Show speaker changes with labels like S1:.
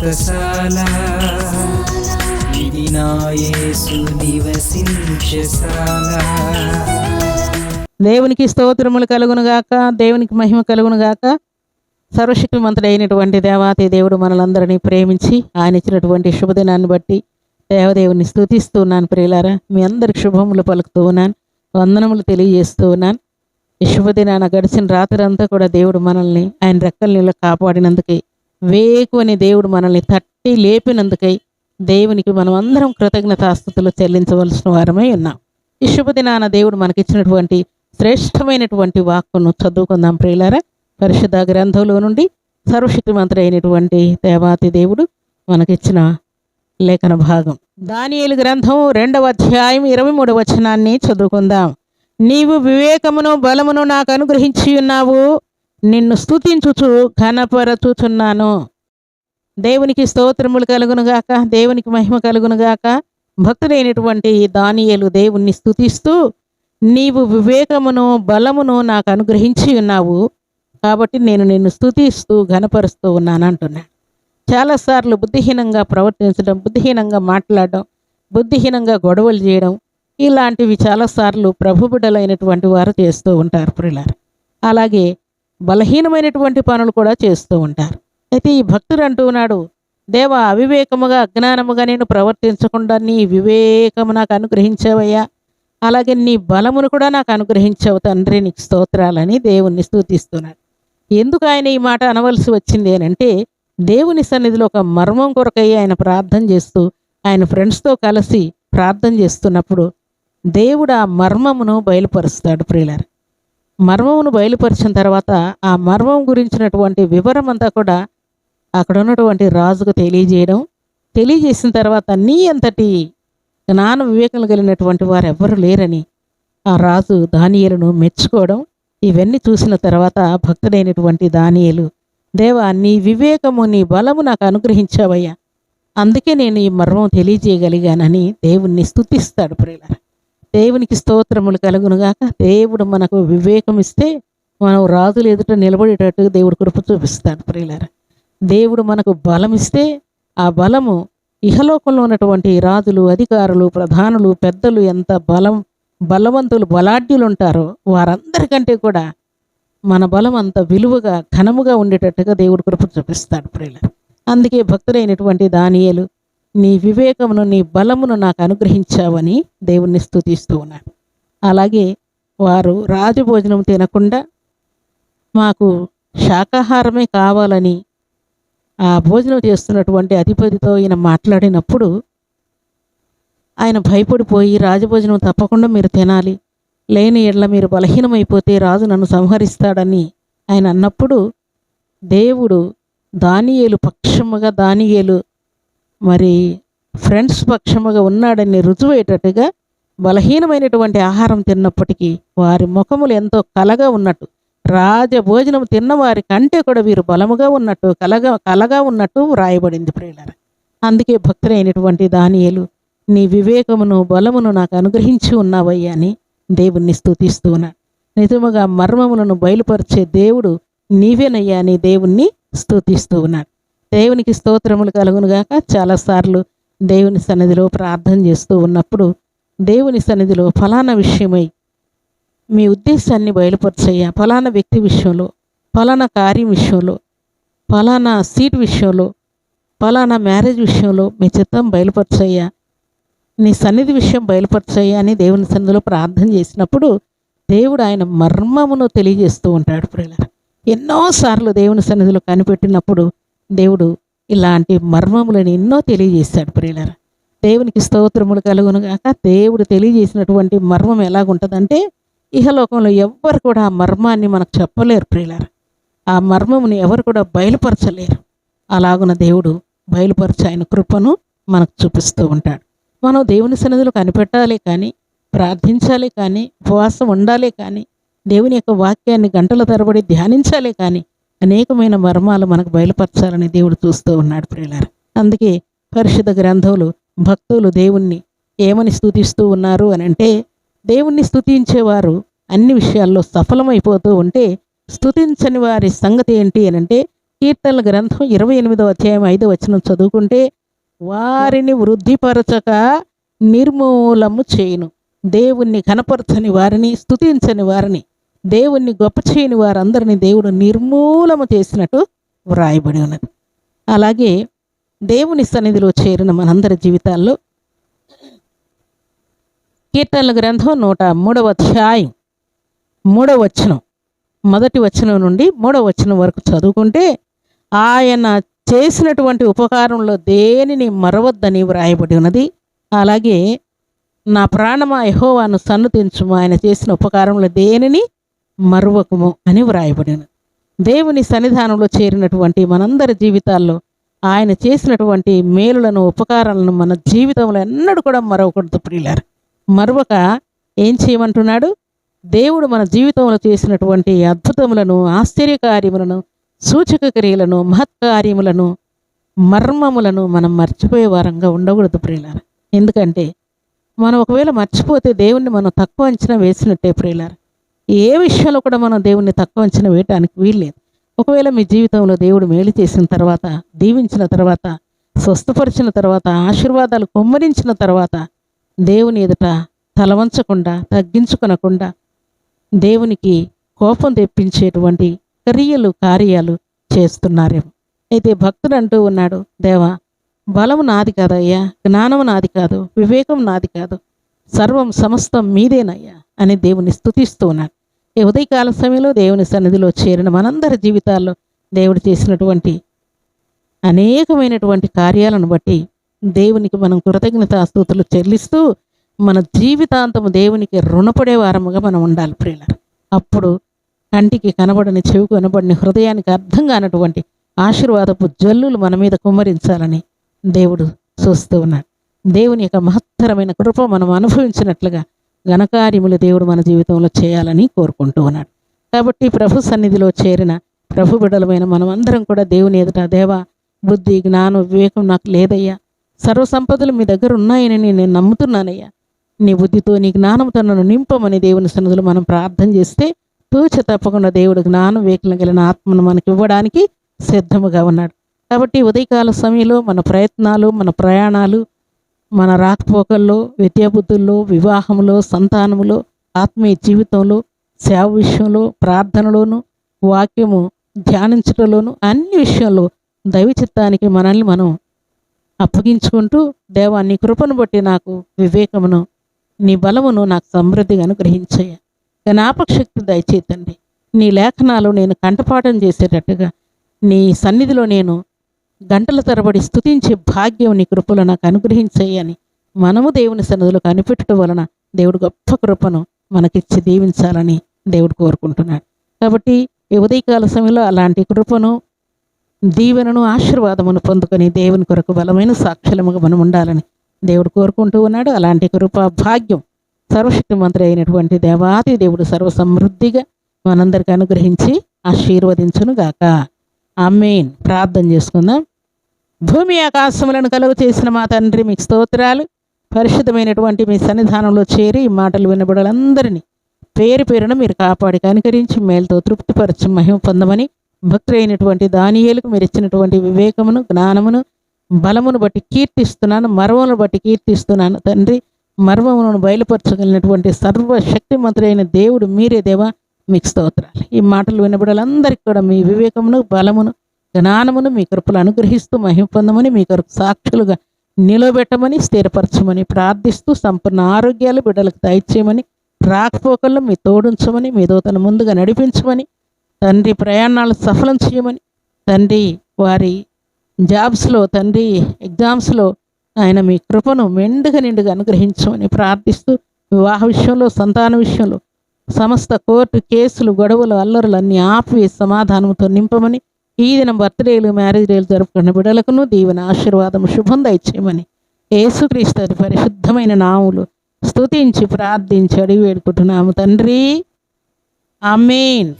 S1: వ్రతశాల ఇది నివసించశాల
S2: దేవునికి స్తోత్రములు కలుగును గాక దేవునికి మహిమ కలుగును గాక. సర్వశక్తిమంతుడైనటువంటి దేవాతి దేవుడు మనలందరినీ ప్రేమించి ఆయన ఇచ్చినటువంటి శుభదినాన్ని బట్టి దేవదేవుని స్థుతిస్తూ ఉన్నాను ప్రియులారా. మీ అందరికి శుభములు పలుకుతూ ఉన్నాను వందనములు తెలియజేస్తూ ఉన్నాను. ఈ శుభదినాన గడిచిన రాత్రి అంతా కూడా దేవుడు మనల్ని ఆయన రెక్కల నీళ్ళు కాపాడినందుకే వేకుని దేవుడు మనల్ని తట్టి లేపినందుకై దేవునికి మనం అందరం కృతజ్ఞతాస్థుతులు చెల్లించవలసిన వారమై ఉన్నాం. ఈ శుభదినాన దేవుడు మనకిచ్చినటువంటి శ్రేష్టమైనటువంటి వాక్కును చదువుకుందాం ప్రియులారా. పరిశుద్ధ గ్రంథంలో నుండి సర్వశక్తిమంతుడు అయినటువంటి దేవాతి దేవుడు మనకిచ్చిన లేఖన భాగం. దానియేలు గ్రంథం రెండవ అధ్యాయం ఇరవై మూడవ వచనాన్ని చదువుకుందాం. నీవు వివేకమును బలమును నాకు అనుగ్రహించి ఉన్నావు. నిన్ను స్థుతించుచు ఘనపరచుచున్నాను. దేవునికి స్తోత్రములు కలుగునుగాక దేవునికి మహిమ కలుగునుగాక భక్తుడైనటువంటి దానియలు దేవుణ్ణి స్థుతిస్తూ నీవు వివేకమును బలమును నాకు అనుగ్రహించి ఉన్నావు. కాబట్టి నేను నిన్ను స్థుతిస్తూ ఘనపరుస్తూ ఉన్నాను అంటున్నాడు చాలాసార్లు బుద్ధిహీనంగా ప్రవర్తించడం బుద్ధిహీనంగా మాట్లాడడం బుద్ధిహీనంగా గొడవలు చేయడం ఇలాంటివి చాలాసార్లు ప్రభుబిడలైనటువంటి వారు చేస్తూ ఉంటారు ప్రిలారు అలాగే బలహీనమైనటువంటి పనులు కూడా చేస్తూ ఉంటారు. అయితే ఈ భక్తుడు అంటున్నాడు దేవ అవివేకముగా అజ్ఞానముగా నేను ప్రవర్తించకుండా నీ వివేకము నాకు అనుగ్రహించావయ్యా. అలాగే నీ బలమును కూడా నాకు అనుగ్రహించావు తండ్రి నీకు స్తోత్రాలని దేవుణ్ణి స్తుతిస్తున్నాడు. ఎందుకు ఆయన ఈ మాట అనవలసి వచ్చింది అని అంటే దేవుని సన్నిధిలో ఒక మర్మం కొరకై ఆయన ప్రార్థన చేస్తూ ఆయన ఫ్రెండ్స్తో కలిసి ప్రార్థన చేస్తున్నప్పుడు దేవుడు ఆ మర్మమును బయలుపరుస్తాడు ప్రియులారు. మర్మమును బయలుపరిచిన తర్వాత ఆ మర్మం గురించినటువంటి వివరం అంతా కూడా అక్కడ ఉన్నటువంటి రాజుకు తెలియజేయడం. తెలియజేసిన తర్వాత నీ అంతటి జ్ఞాన వివేకం కలిగినటువంటి వారు ఎవ్వరు లేరని ఆ రాజు దానియలను మెచ్చుకోవడం. ఇవన్నీ చూసిన తర్వాత భక్తుడైనటువంటి దానియలు దేవా నీ వివేకము నీ బలము నాకు అనుగ్రహించావయ్యా. అందుకే నేను ఈ మర్మం తెలియజేయగలిగానని దేవుణ్ణి స్థుతిస్తాడు ప్రియులారా. దేవునికి స్తోత్రములు కలుగునుగాక. దేవుడు మనకు వివేకం ఇస్తే మనం రాజులు ఎదుట నిలబడేటట్టు దేవుడు కృప చూపిస్తాడు ప్రియులార. దేవుడు మనకు బలం ఇస్తే ఆ బలము ఇహలోకంలో ఉన్నటువంటి రాజులు అధికారులు ప్రధానులు పెద్దలు ఎంత బలం బలవంతులు బలాఢ్యులు ఉంటారో వారందరికంటే కూడా మన బలం అంత విలువగా ఘనముగా ఉండేటట్టుగా దేవుడు కృప చూపిస్తాడు ప్రియుల అందుకే భక్తులైనటువంటి దానియలు నీ వివేకమును నీ బలమును నాకు అనుగ్రహించావని దేవుణ్ణి స్థుతిస్తూ ఉన్నాడు. అలాగే వారు రాజభోజనం తినకుండా మాకు శాకాహారమే కావాలని ఆ భోజనం చేస్తున్నటువంటి అధిపతితో ఈయన మాట్లాడినప్పుడు ఆయన భయపడిపోయి రాజభోజనం తప్పకుండా మీరు తినాలి లేని ఎడ్ల మీరు బలహీనమైపోతే రాజు నన్ను సంహరిస్తాడని ఆయన అన్నప్పుడు దేవుడు దానియేలు పక్షముగా దానియేలు మరి ఫ్రెండ్స్ పక్షముగా ఉన్నాడని రుజువయ్యేటట్టుగా బలహీనమైనటువంటి ఆహారం తిన్నప్పటికీ వారి ముఖములు ఎంతో కలగా ఉన్నట్టు రాజభోజనం తిన్నవారి కంటే కూడా వీరు బలముగా ఉన్నట్టు కలగా కలగా ఉన్నట్టు వ్రాయబడింది ప్రియులారా. అందుకే భక్తులైనటువంటి దానియలు నీ వివేకమును బలమును నాకు అనుగ్రహించి ఉన్నావయ్యా అని దేవుణ్ణి స్తుతిస్తూ ఉన్నాడు. నిజముగా మర్మములను బయలుపరిచే దేవుడు నీవేనయ్యా అని దేవుణ్ణి స్థుతిస్తూ ఉన్నాడు. దేవునికి స్తోత్రములు కలుగునుగాక చాలాసార్లు దేవుని సన్నిధిలో ప్రార్థన చేస్తూ ఉన్నప్పుడు దేవుని సన్నిధిలో ఫలానా విషయమై మీ ఉద్దేశాన్ని బయలుపరచయ్యా ఫలానా వ్యక్తి విషయంలో ఫలానా కార్యం విషయంలో ఫలానా సీట్ విషయంలో ఫలానా మ్యారేజ్ విషయంలో మీ చిత్తం బయలుపరచయ్యా నీ సన్నిధి విషయం బయలుపరచయ్యా అని దేవుని సన్నిధిలో ప్రార్థన చేసినప్పుడు దేవుడు ఆయన మర్మమును తెలియజేస్తూ ఉంటాడు ప్రియుల ఎన్నోసార్లు దేవుని సన్నిధిలో కనిపెట్టినప్పుడు దేవుడు ఇలాంటి మర్మములను ఎన్నో తెలియజేశాడు ప్రియులరా. దేవునికి స్తోత్రములు కలుగునుగాక దేవుడు తెలియజేసినటువంటి మర్మం ఎలాగుంటుందంటే ఇహలోకంలో ఎవ్వరు కూడా ఆ మర్మాన్ని మనకు చెప్పలేరు ప్రియులర. ఆ మర్మముని ఎవరు కూడా బయలుపరచలేరు. అలాగున దేవుడు బయలుపరిచి ఆయన కృపను మనకు చూపిస్తూ ఉంటాడు. మనం దేవుని సన్నిధిలో కనిపెట్టాలి కానీ ప్రార్థించాలి కానీ ఉపవాసం ఉండాలి కానీ దేవుని యొక్క వాక్యాన్ని గంటల తరబడి ధ్యానించాలి కానీ అనేకమైన మర్మాలు మనకు బయలుపరచాలని దేవుడు చూస్తూ ఉన్నాడు ప్రియులారు. అందుకే పరిశుద్ధ గ్రంథంలో భక్తులు దేవుణ్ణి ఏమని స్థుతిస్తూ ఉన్నారు అని అంటే దేవుణ్ణి స్థుతించేవారు అన్ని విషయాల్లో సఫలమైపోతూ ఉంటే స్థుతించని వారి సంగతి ఏంటి అని అంటే కీర్తనల గ్రంథం ఇరవై ఎనిమిదో అధ్యాయం ఐదో వచనం చదువుకుంటే వారిని వృద్ధిపరచక నిర్మూలము చేయును. దేవుణ్ణి కనపరచని వారిని స్థుతించని వారిని దేవుణ్ణి గొప్ప చేయని వారందరినీ దేవుడు నిర్మూలము చేసినట్టు వ్రాయబడి ఉన్నది. అలాగే దేవుని సన్నిధిలో చేరిన మనందరి జీవితాల్లో కీర్తనల గ్రంథం నూట మూడవ అధ్యాయం మూడవ వచనం మొదటి వచనం నుండి మూడవ వచనం వరకు చదువుకుంటే ఆయన చేసినటువంటి ఉపకారంలో దేనిని మరవద్దని వ్రాయబడి ఉన్నది. అలాగే నా ప్రాణమా యెహోవాను సన్నుతించుము ఆయన చేసిన ఉపకారంలో దేనిని మరువకము అని వ్రాయబడిన దేవుని సన్నిధానంలో చేరినటువంటి మనందరి జీవితాల్లో ఆయన చేసినటువంటి మేలులను ఉపకారాలను మన జీవితంలో ఎన్నడూ కూడా మరవకూడదు ప్రియులారు. మరొక ఏం చేయమంటున్నాడు? దేవుడు మన జీవితంలో చేసినటువంటి అద్భుతములను ఆశ్చర్యకార్యములను సూచక క్రియలను మహత్కార్యములను మర్మములను మనం మర్చిపోయే వారంగా ఉండకూడదు ప్రియులారు. ఎందుకంటే మనం ఒకవేళ మర్చిపోతే దేవుణ్ణి మనం తక్కువ అంచనా వేసినట్టే ప్రియులారు. ఏ విషయంలో కూడా మనం దేవుణ్ణి తక్కువ అంచనా వేయటానికి వీల్లేదు. ఒకవేళ మీ జీవితంలో దేవుడు మేలు చేసిన తర్వాత దీవించిన తర్వాత స్వస్థపరిచిన తర్వాత ఆశీర్వాదాలు కుమ్మరించిన తర్వాత దేవుని ఎదుట తలవంచకుండా తగ్గించుకొనకుండా దేవునికి కోపం తెప్పించేటువంటి క్రియలు కార్యాలు చేస్తున్నారేమో. అయితే భక్తుడు అంటూ ఉన్నాడు దేవా బలము నాది కాదయ్యా జ్ఞానం నాది కాదు వివేకం నాది కాదు సర్వం సమస్తం మీదేనయ్యా అని దేవుని స్థుతిస్తూ ఉన్నాడు. ఈ ఉదయకాల సమయంలో దేవుని సన్నిధిలో చేరిన మనందరి జీవితాల్లో దేవుడు చేసినటువంటి అనేకమైనటువంటి కార్యాలను బట్టి దేవునికి మనం కృతజ్ఞతాస్తుతులు చెల్లిస్తూ మన జీవితాంతము దేవునికి రుణపడే వారముగా మనం ఉండాలి ప్రియులారు. అప్పుడు కంటికి కనబడని చెవికి కనబడని హృదయానికి అర్థం కానటువంటి ఆశీర్వాదపు జల్లులు మన మీద కుమ్మరించాలని దేవుడు చూస్తూ ఉన్నాడు. దేవుని యొక్క మహత్తరమైన కృప మనం అనుభవించినట్లుగా ఘనకార్యములు దేవుడు మన జీవితంలో చేయాలని కోరుకుంటూ ఉన్నాడు. కాబట్టి ప్రభు సన్నిధిలో చేరిన ప్రభు బిడలమైన మనమందరం కూడా దేవుని ఎదుట దేవా బుద్ధి జ్ఞానం వివేకం నాకు లేదయ్యా. సర్వ సంపదలు మీ దగ్గర ఉన్నాయని నేను నమ్ముతున్నానయ్యా. నీ బుద్ధితో నీ జ్ఞానంతో నన్ను నింపమని దేవుని సన్నిధిలో మనం ప్రార్థన చేస్తే తూచ తప్పకుండా దేవుడు జ్ఞానం వివేకం కలిగిన ఆత్మను మనకి ఇవ్వడానికి సిద్ధముగా ఉన్నాడు. కాబట్టి ఉదయకాల సమయంలో మన ప్రయత్నాలు మన ప్రయాణాలు మన రాకపోకల్లో విద్యాబుద్ధుల్లో వివాహంలో సంతానములో ఆత్మీయ జీవితంలో సేవ విషయంలో ప్రార్థనలోను వాక్యము ధ్యానించడంలోను అన్ని విషయంలో దైవ చిత్తానికి మనల్ని మనం అప్పగించుకుంటూ దేవా నీ కృపను బట్టి నాకు వివేకమును నీ బలమును నాకు సమృద్ధిగా అనుగ్రహించయ్య. జ్ఞాపకశక్తి దయచేతండి నీ లేఖనాలు నేను కంఠపాఠం చేసేటట్టుగా నీ సన్నిధిలో నేను గంటల తరబడి స్థుతించే భాగ్యం నీ కృపలో నాకు అనుగ్రహించేయని మనము దేవుని సన్నిధిలో కనిపెట్టడం వలన దేవుడు గొప్ప కృపను మనకిచ్చి దీవించాలని దేవుడు కోరుకుంటున్నాడు. కాబట్టి ఉదయకాల సమయంలో అలాంటి కృపను దీవెనను ఆశీర్వాదమును పొందుకొని దేవుని కొరకు బలమైన సాక్షులముగా మనం ఉండాలని దేవుడు కోరుకుంటూ ఉన్నాడు. అలాంటి కృప భాగ్యం సర్వశక్తిమంతుడు అయినటువంటి దేవాది దేవుడు సర్వసమృద్ధిగా మనందరికీ మనందరికి అనుగ్రహించి ఆశీర్వదించును గాక ఆమెన్. ప్రార్థన చేసుకుందాం. భూమి ఆకాశములను కలుగు చేసిన మా తండ్రి మీకు స్తోత్రాలు. పరిశుద్ధమైనటువంటి మీ సన్నిధానంలో చేరి ఈ మాటలు వినబడాలందరినీ పేరు పేరున మీరు కాపాడి కనుకరించి మేలుతో తృప్తిపరచి మహిమ పొందమని భక్తులైనటువంటి దానియేలకు మీరు ఇచ్చినటువంటి వివేకమును జ్ఞానమును బలమును బట్టి కీర్తిస్తున్నాను మర్వమును బట్టి కీర్తిస్తున్నాను తండ్రి. మర్వములను బయలుపరచగలిగినటువంటి సర్వశక్తిమంతుడైన దేవుడు మీరే దేవా. మీకు స్తోత్రాలు. ఈ మాటలు వినబడాలందరికీ కూడా మీ వివేకమును బలమును జ్ఞానమును మీ కృపలు అనుగ్రహిస్తూ మహిమపొందమని మీ కొరకు సాక్షులుగా నిలబెట్టమని స్థిరపరచమని ప్రార్థిస్తూ సంపూర్ణ ఆరోగ్యాలు బిడ్డలకు దయచేయమని రాకపోకల్లో మీ తోడుంచమని మీ దోతను ముందుగా నడిపించమని తండ్రి ప్రయాణాలు సఫలం చేయమని తండ్రి వారి జాబ్స్లో తండ్రి ఎగ్జామ్స్లో ఆయన మీ కృపను మెండుగా నిండుగా అనుగ్రహించమని ప్రార్థిస్తూ వివాహ విషయంలో సంతాన విషయంలో సమస్త కోర్టు కేసులు గొడవలు అల్లరులు అన్నీ ఆపి సమాధానంతో నింపమని ఈ దినం బర్త్డేలు మ్యారేజ్ డేలు జరుపుకున్న బిడలకును దీవెన ఆశీర్వాదం శుభం దయచేయమని యేసుక్రీస్తు అది పరిశుద్ధమైన నాములు స్తుతించి ప్రార్థించి అడిగి వేడుకుంటున్నాము. తండ్రి ఆమెన్.